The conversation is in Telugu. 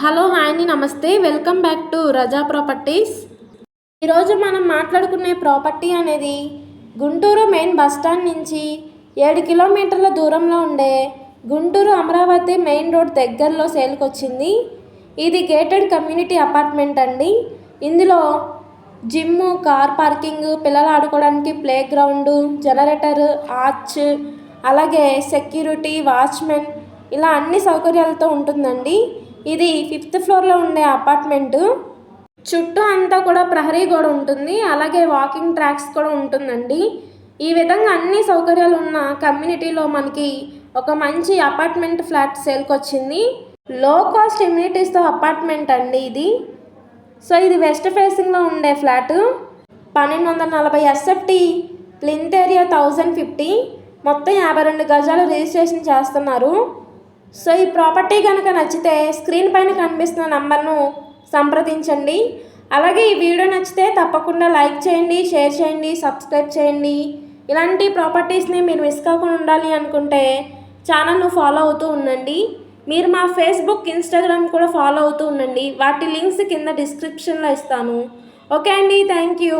హలో హాయ్ని నమస్తే. Welcome back to Raza properties. ఈరోజు మనం మాట్లాడుకునే ప్రాపర్టీ అనేది గుంటూరు మెయిన్ బస్ స్టాండ్ నుంచి ఏడు కిలోమీటర్ల దూరంలో ఉండే గుంటూరు అమరావతి మెయిన్ రోడ్ దగ్గరలో సేల్కొచ్చింది ఇది గేటెడ్ కమ్యూనిటీ అపార్ట్మెంట్ అండి. ఇందులో జిమ్ కార్ పార్కింగ్ పిల్లలు ఆడుకోవడానికి ప్లే గ్రౌండ్ జనరేటర్ ఆర్చ్ అలాగే సెక్యూరిటీ వాచ్మెన్ ఇలా అన్ని సౌకర్యాలతో ఉంటుందండి. ఇది ఫిఫ్త్ ఫ్లోర్లో ఉండే అపార్ట్మెంటు. చుట్టూ అంతా కూడా ప్రహరీ గోడ ఉంటుంది. అలాగే వాకింగ్ ట్రాక్స్ కూడా ఉంటుందండి. ఈ విధంగా అన్ని సౌకర్యాలు ఉన్న కమ్యూనిటీలో మనకి ఒక మంచి అపార్ట్మెంట్ ఫ్లాట్ సేల్కి వచ్చింది లో కాస్ట్ ఇమ్యూనిటీస్తో అపార్ట్మెంట్ అండి ఇది. సో ఇది వెస్ట్ ఫేసింగ్లో ఉండే ఫ్లాట్. పన్నెండు వందల నలభై SFT plinth area thousand fifty. మొత్తం యాభై రెండు గజాలు రిజిస్ట్రేషన్ చేస్తున్నారు. సో ఈ ప్రాపర్టీ కనుక నచ్చితే స్క్రీన్ పైన కనిపిస్తున్న నంబర్ను సంప్రదించండి. అలాగే ఈ వీడియో నచ్చితే తప్పకుండా లైక్ చేయండి షేర్ చేయండి సబ్స్క్రైబ్ చేయండి. ఇలాంటి ప్రాపర్టీస్ని మీరు మిస్ కాకుండా ఉండాలి అనుకుంటే ఛానల్ను ఫాలో అవుతూ ఉండండి. మీరు మా ఫేస్బుక్ ఇన్స్టాగ్రామ్ కూడా ఫాలో అవుతూ ఉండండి. వాటి లింక్స్ కింద డిస్క్రిప్షన్లో ఇస్తాను. ఓకే అండి థ్యాంక్ యూ.